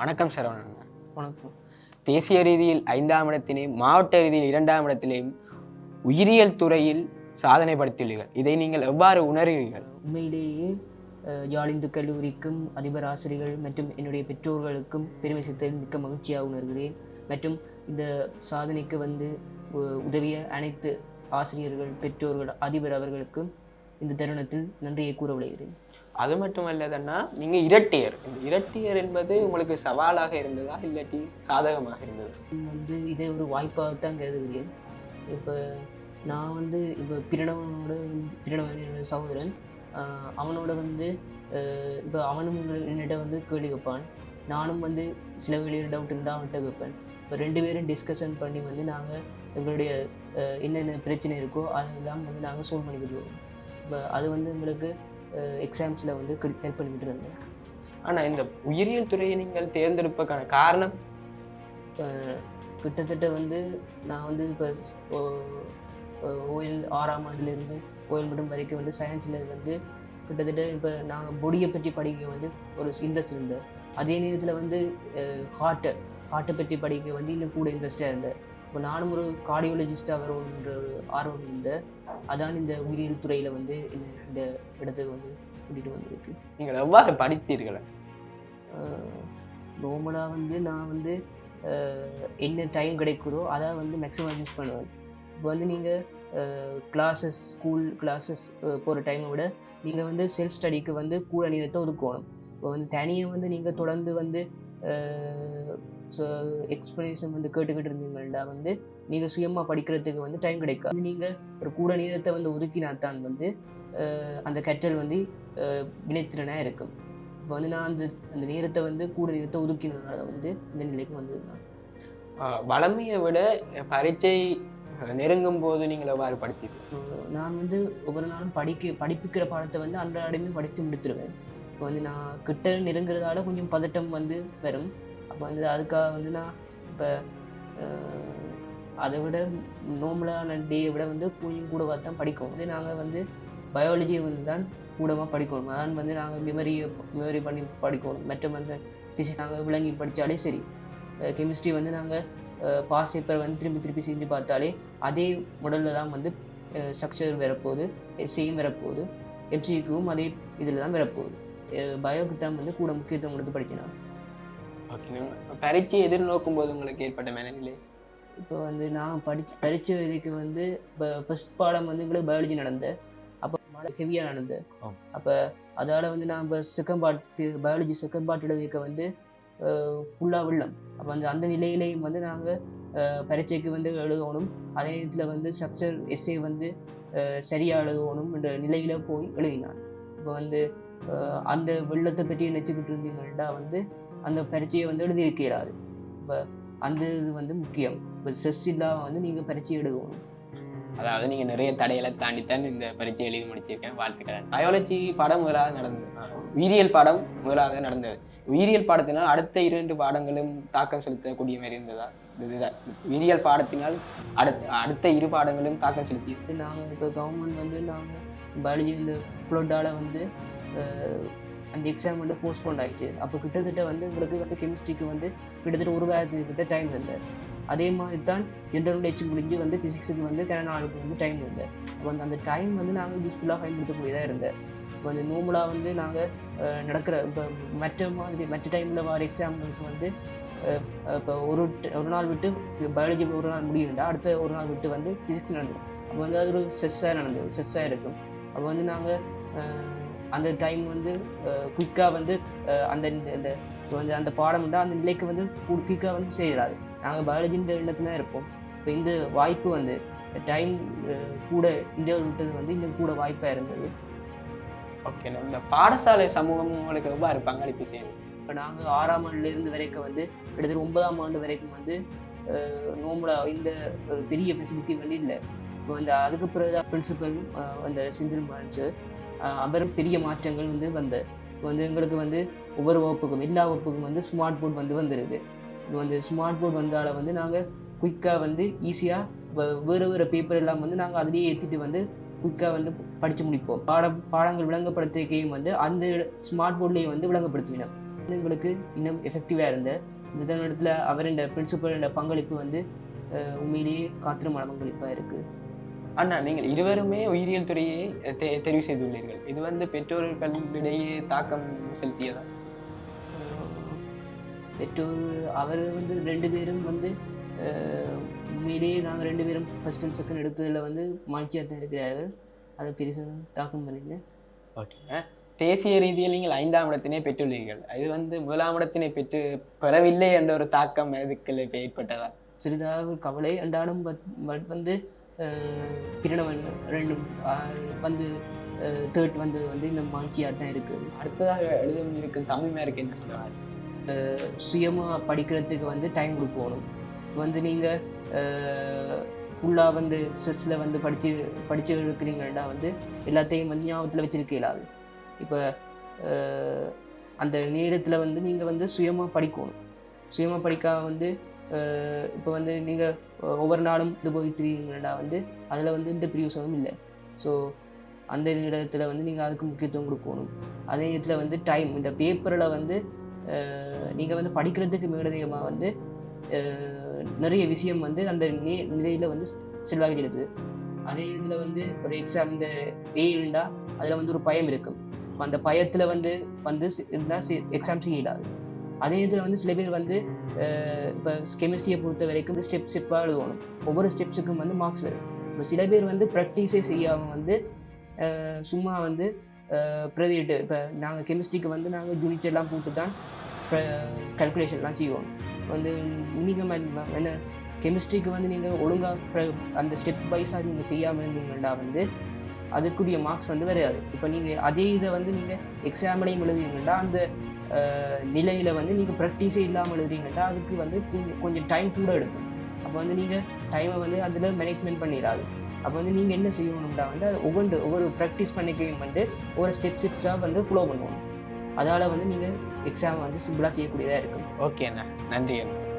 வணக்கம் சரவணன். வணக்கம். தேசிய ரீதியில் ஐந்தாம் இடத்திலேயும் மாவட்ட ரீதியில் இரண்டாம் இடத்திலேயும் உயிரியல் துறையில் சாதனை படுத்தியுள்ளீர்கள் இதை நீங்கள் எவ்வாறு உணர்கிறீர்கள்? உண்மையிலேயே அஹ், கல்லூரிக்கும் அதிபர் ஆசிரியர்கள் மற்றும் என்னுடைய பெற்றோர்களுக்கும் பெருமை சேர்த்ததில் மிக்க மகிழ்ச்சியாக உணர்கிறேன். மற்றும் இந்த சாதனைக்கு வந்து உ- உதவிய அனைத்து ஆசிரியர்கள் பெற்றோர்கள் அதிபர் அவர்களுக்கும் இந்த தருணத்தில் நன்றியை கூற விளைகிறேன் அது மட்டுமல்லதன்னா நீங்கள் இரட்டியர். இந்த இரட்டியர் என்பது உங்களுக்கு சவாலாக இருந்ததா இல்லாட்டி சாதகமாக இருந்ததா? வந்து இதை ஒரு வாய்ப்பாக தான் கருதுகிறேன். இப்போ நான் வந்து இப்போ பிரணவனோட பிரணவன் என்னோட சகோதரன் அவனோட வந்து இப்போ அவனும் என்னிட்ட வந்து கேள்வி கேட்பான். நானும் வந்து சில வேலையில் டவுட் இருந்தால் அவன்கிட்ட கேட்பேன். இப்போ ரெண்டு பேரும் டிஸ்கஷன் பண்ணி வந்து நாங்கள் எங்களுடைய என்னென்ன பிரச்சனை இருக்கோ அதெல்லாம் வந்து நாங்கள் சோல்வ் பண்ணிக்கிட்டு இப்போ அது வந்து எங்களுக்கு எக்ஸாம்ஸில் வந்து ஹெல்ப் பண்ணிக்கிட்டு இருந்தேன். ஆனா இந்த உயிரியல் துறையை நீங்கள் தேர்ந்தெடுப்பதற்கான காரணம்? இப்போ கிட்டத்தட்ட வந்து நான் வந்து இப்போ ஓஎல் ஆறாம் ஆண்டுலேருந்து ஓஎல் மட்டும் வரைக்கும் வந்து சயின்ஸில் வந்து கிட்டத்தட்ட இப்போ நாங்கள் பொடியை பற்றி படிக்க வந்து ஒரு இன்ட்ரெஸ்ட் இருந்தேன். அதே நேரத்தில் வந்து ஹார்ட்டை ஹார்ட்டை பற்றி படிக்க வந்து இன்னும் கூட இன்ட்ரெஸ்டாக இருந்தேன். இப்போ நானும் ஒரு கார்டியோலஜிஸ்டாக வரணுன்ற ஒரு ஆர்வம் இருந்தேன் அதான் இந்த உயிரியல் துறையில் வந்து என்னை இந்த இடத்துக்கு வந்து கூட்டிகிட்டு வந்திருக்கு. நீங்கள் எவ்வாறு படித்தீர்கள்? நார்மலாக வந்து நான் வந்து என்ன டைம் கிடைக்குதோ அதை வந்து மேக்ஸிமம் யூஸ் பண்ணுவேன். இப்போ வந்து நீங்கள் கிளாஸஸ் ஸ்கூல் கிளாஸஸ் போகிற டைமை விட நீங்கள் வந்து செல்ஃப் ஸ்டடிக்கு வந்து கூட நேரத்தை ஒதுக்கணும். இப்போ வந்து தனியாக வந்து நீங்கள் தொடர்ந்து வந்து ஸோ எக்ஸ்ப்ளனேஷன் வந்து கேட்டுக்கிட்டு இருந்தீங்கன்னா வந்து நீங்கள் சுயமாக படிக்கிறதுக்கு வந்து டைம் கிடைக்காது நீங்கள் ஒரு கூட நேரத்தை வந்து ஒதுக்கினா தான் வந்து அந்த கற்றல் வந்து வினைத்திறனாக இருக்கும். இப்போ வந்து நான் அந்த அந்த நேரத்தை வந்து கூட நேரத்தை ஒதுக்கினதுனால வந்து இந்த நிலைக்கு வந்தது நான் ஆஹ் வளமையை விட பரீட்சை நெருங்கும் போது நீங்கள் எவ்வாறு படித்தீர்கள் அஹ் நான் வந்து ஒவ்வொரு நாளும் படிக்க படிப்பிக்கிற பாடத்தை வந்து அன்றாடமே படித்து முடித்துருவேன். இப்போ வந்து நான் கிட்ட நெருங்குறதால கொஞ்சம் பதட்டம் வந்து வரும். அப்போ வந்து அதுக்காக வந்து நான் இப்போ அதை விட நோம்பலான டேயை விட வந்து கொஞ்சம் கூட பார்த்து தான் படிக்கும். வந்து நாங்கள் வந்து பயாலஜியை வந்து தான் கூடமாக படிக்கணும் அதான் வந்து நாங்கள் மெமரியை மெமரி பண்ணி படிக்கணும் மற்ற வந்து ஃபிசிக்ஸ் நாங்கள் விளங்கி படித்தாலே சரி. கெமிஸ்ட்ரி வந்து நாங்கள் பாஸ் பேப்பர் வந்து திரும்பி திருப்பி செஞ்சு பார்த்தாலே அதே முடலில் தான் வந்து ஸ்ட்ரக்சர் வரப்போகுது. எஸ்ஏயும் வரப்போகுது. எம்சிக்கும் அதே இதில் தான் வரப்போகுது. பயோக்கு தான் வந்து கூட முக்கியத்துவம் கொடுத்து படிக்கணும். பரீட்சை எதிர்நோக்கும் போது உங்களுக்கு ஏற்பட்ட மனநிலை? இப்போ வந்து நான் படி படித்த இதுக்கு வந்து இப்போ ஃபர்ஸ்ட் பாடம் வந்து எங்களுக்கு பயாலஜி நடந்த அப்போ ஹெவியாக நடந்து ஆம். அப்போ அதால் வந்து நான் இப்போ second part biology second part எழுதிக்க வந்து ஃபுல்லாக விடலாம் அப்போ வந்து அந்த நிலையிலையும் வந்து நாங்கள் பரீட்சைக்கு வந்து எழுதணும். அதே நேரத்தில் வந்து ஸ்ட்ரக்சர் எஸ்ஏ வந்து சரியாக எழுதணும் என்ற நிலையில் போய் எழுதினான் இப்போ வந்து அந்த வெள்ளத்தை பற்றி நினச்சிக்கிட்டு இருந்தீங்கன்னா வந்து அந்த பரீட்சையை வந்து எழுதியிருக்க இயலாது இப்போ அந்த இது வந்து முக்கியம். இப்போ ஸ்ட்ரெஸ் இல்லாமல் வந்து நீங்கள் பரீட்சை எழுதணும். அதாவது நீங்க நிறைய தடைகளை தாண்டித்தான் இந்த பரீட்சை எழுதி முடிச்சிருக்கேன். வாழ்த்துக்கள். பயாலஜி பாடம் முதலாக நடந்தது. உயிரியல் பாடம் முதலாக நடந்தது. உயிரியல் பாடத்தினால் அடுத்த இரண்டு பாடங்களும் தாக்கம் செலுத்தக்கூடிய மாதிரி இருந்ததா? இதுதான் உயிரியல் பாடத்தினால் அடுத்த அடுத்த இரு பாடங்களும் தாக்கம் செலுத்தி நாங்கள் இப்போ கவர்மெண்ட் வந்து நாங்கள் பயாலஜி இந்த ஃப்ளட்டால் வந்து அந்த எக்ஸாம் வந்து போஸ்ட்போன் ஆகிட்டு அப்போ கிட்டத்தட்ட வந்து உங்களுக்கு வந்து கெமிஸ்ட்ரிக்கு வந்து கிட்டத்தட்ட ஒரு பேட்ச் கிட்ட டைம் இருந்தார் அதே மாதிரி தான் ஜென்ரல் ஹெச் முடிஞ்சு வந்து ஃபிசிக்ஸுக்கு வந்து கன நாளுக்கு வந்து டைம் இருந்தேன் அப்போ அந்த அந்த டைம் வந்து நாங்கள் யூஸ்ஃபுல்லாக பயன்படுத்தக்கூடியதாக இருந்தேன் இப்போ வந்து நோமலாக வந்து நாங்கள் நடக்கிற இப்போ மற்ற மாதிரி மற்ற டைமில் வர எக்ஸாம்களுக்கு வந்து இப்போ ஒரு ஒரு நாள் விட்டு பயாலஜி ஒரு நாள் முடியுதுண்டா அடுத்த ஒரு நாள் விட்டு வந்து ஃபிசிக்ஸ் நடந்தது அப்போ வந்து அது ஒரு ஸ்ட்ரெஸ்ஸாக நடந்தது ஸ்ட்ரெஸ்ஸாக இருக்கும். அப்போ வந்து நாங்கள் அந்த டைம் வந்து குயிக்காக வந்து அந்த இந்த- இந்த இப்போ வந்து அந்த பாடம் உண்டா அந்த நிலைக்கு வந்து குயிக்காக வந்து செய்யறாரு நாங்கள் பயாலஜின்ற தான் இருப்போம். இப்போ இந்த வாய்ப்பு வந்து டைம் கூட இந்தியாவில் விட்டது வந்து இன்னும் கூட வாய்ப்பாக இருந்தது. ஓகே இந்த பாடசாலை சமூகம் உங்களுக்கு எவ்வாறு பங்களிப்பு செய்யுது. இப்போ நாங்கள் ஆறாம் ஆண்டுலேருந்து வரைக்கும் வந்து கிட்டத்தட்ட ஒன்பதாம் ஆண்டு வரைக்கும் வந்து நோம்பலாக இந்த ஒரு பெரிய ஃபெசிலிட்டி வந்து இல்லை. இப்போ வந்து அதுக்கு பிறகு பிரின்சிபல் அந்த செந்தில் மான்ஸு அவரும் பெரிய மாற்றங்கள் வந்து வந்த இப்போ வந்து எங்களுக்கு வந்து ஒவ்வொரு வகுப்புக்கும் எல்லா வகுப்புக்கும் வந்து ஸ்மார்ட் போர்ட் வந்து வந்துருது வந்து ஸ்மார்ட் போர்ட் வந்தால வந்து நாங்கள் குயிக்காக வந்து ஈஸியாக வேறு வேறு பேப்பர் எல்லாம் வந்து நாங்கள் அதிலேயே ஏற்றிட்டு வந்து குயிக்காக வந்து படித்து முடிப்போம். பாடம் பாடங்கள் விளங்கப்படுத்திக்கையும் வந்து அந்த ஸ்மார்ட் போர்ட்லேயும் வந்து விளங்கப்படுத்தினோம். எங்களுக்கு இன்னும் எஃபெக்டிவாக இருந்த இந்த இடத்துல அவரின் பிரின்சிபலோட பங்களிப்பு வந்து உண்மையிலேயே காத்திரமான பங்களிப்பாக இருக்குது அண்ணா நீங்கள் இருவருமே உயிரியல் துறையை தெ- தெரிவு செய்துள்ளீர்கள். இது வந்து பெற்றோர்களிடையே தாக்கம் செலுத்தியதா? பெற்றோர் அவர் வந்து ரெண்டு பேரும் வந்து உண்மையிலேயே நாங்கள் ரெண்டு பேரும் ஃபர்ஸ்ட் அண்ட் செகண்ட் எடுத்ததில் வந்து மகிழ்ச்சியாக தான் இருக்கிறார்கள் அதை பெருசாக தாக்கம் பண்ணிங்க ஓகே. தேசிய ரீதியில் நீங்கள் ஐந்தாம் இடத்தினை பெற்றுள்ளீர்கள். இது வந்து முதலாம் இடத்தினை பெற்று பெறவில்லை என்ற ஒரு தாக்கம் இப்ப ஏற்பட்டதா? சிறிதாக கவலை அன்றாடம் பட் பட் வந்து பிரணவன் ரெண்டும் வந்து தேர்ட் வந்து வந்து இந்த மகிழ்ச்சியாக தான் இருக்குது அடுத்ததாக எழுதும் இருக்கும் தமிழ் மேருக்கு என்ன சொல்லுவார் சுயமாக படிக்கிறதுக்கு வந்து டைம் கொடுக்கணும். இப்போ வந்து நீங்கள் ஃபுல்லாக வந்து ஸ்ட்ரெஸ்ஸில் வந்து படித்து படித்து இருக்கிறீங்கன்னா வந்து எல்லாத்தையும் வந்து ஞாபகத்தில் வச்சிருக்க இயலாது. இப்போ அந்த நேரத்தில் வந்து நீங்கள் வந்து சுயமாக படிக்கணும். சுயமாக படிக்காமல் வந்து இப்போ வந்து நீங்கள் ஒவ்வொரு நாளும் துபாய் போய் வந்து அதில் வந்து இந்த பிரியோசனமும் இல்லை. ஸோ அந்த இடத்துல வந்து நீங்கள் அதுக்கு முக்கியத்துவம் கொடுக்கணும். அதே இடத்துல வந்து டைம் இந்த பேப்பரில் வந்து நீங்கள் வந்து படிக்கிறதுக்கு மேலதிகமாக வந்து நிறைய விஷயம் வந்து அந்த நே நிலையில் வந்து செல்வாகிறது அதே இதில் வந்து ஒரு எக்ஸாம் இந்த ஏழுண்டா அதில் வந்து ஒரு பயம் இருக்கும். அந்த பயத்தில் வந்து வந்து இருந்தால் எக்ஸாம் செய்யலாது. அதே இதில் வந்து சில பேர் வந்து இப்போ கெமிஸ்ட்ரியை பொறுத்த வரைக்கும் ஸ்டெப் ஸ்டெப்பாக எழுதணும். ஒவ்வொரு ஸ்டெப்ஸுக்கும் வந்து மார்க்ஸ் வரும். இப்போ சில பேர் வந்து ப்ராக்டிஸே செய்யாமல் வந்து சும்மா வந்து பிரதிட்டு இப்போ நாங்கள் கெமிஸ்ட்ரிக்கு வந்து நாங்கள் யூனிட் எல்லாம் போட்டு தான் கல்குலேஷன்லாம் செய்வோம். வந்து நீங்கள் என்ன கெமிஸ்ட்ரிக்கு வந்து நீங்கள் ஒழுங்காக அந்த ஸ்டெப் வைஸாக நீங்கள் செய்யாமல் இருந்தீங்கன்னா வந்து அதுக்குரிய மார்க்ஸ் வந்து வராது. இப்போ நீங்கள் அதே இதை வந்து நீங்கள் எக்ஸாம்லையும் எழுதுவீங்கன்னா அந்த நிலையில் வந்து நீங்கள் ப்ராக்டிஸே இல்லாமல் எழுதுறீங்கன்னா அதுக்கு வந்து கொஞ்சம் கொஞ்சம் டைம் கூட எடுக்கும். அப்போ வந்து நீங்கள் டைமை வந்து அதில் மேனேஜ்மெண்ட் பண்ணிடாது. அப்போ வந்து நீங்கள் என்ன செய்யணும்னா வந்து அது ஒவ்வொன்று ஒவ்வொரு ப்ராக்டிஸ் பண்ணிக்கையும் வந்து ஒவ்வொரு ஸ்டெப் ஸ்டெப்ஸாக வந்து ஃபாலோ பண்ணுவோம். அதால் வந்து நீங்கள் எக்ஸாம் வந்து சிம்பிளாக செய்யக்கூடியதாக இருக்கும். ஓகே அண்ணா. நன்றி அண்ணா.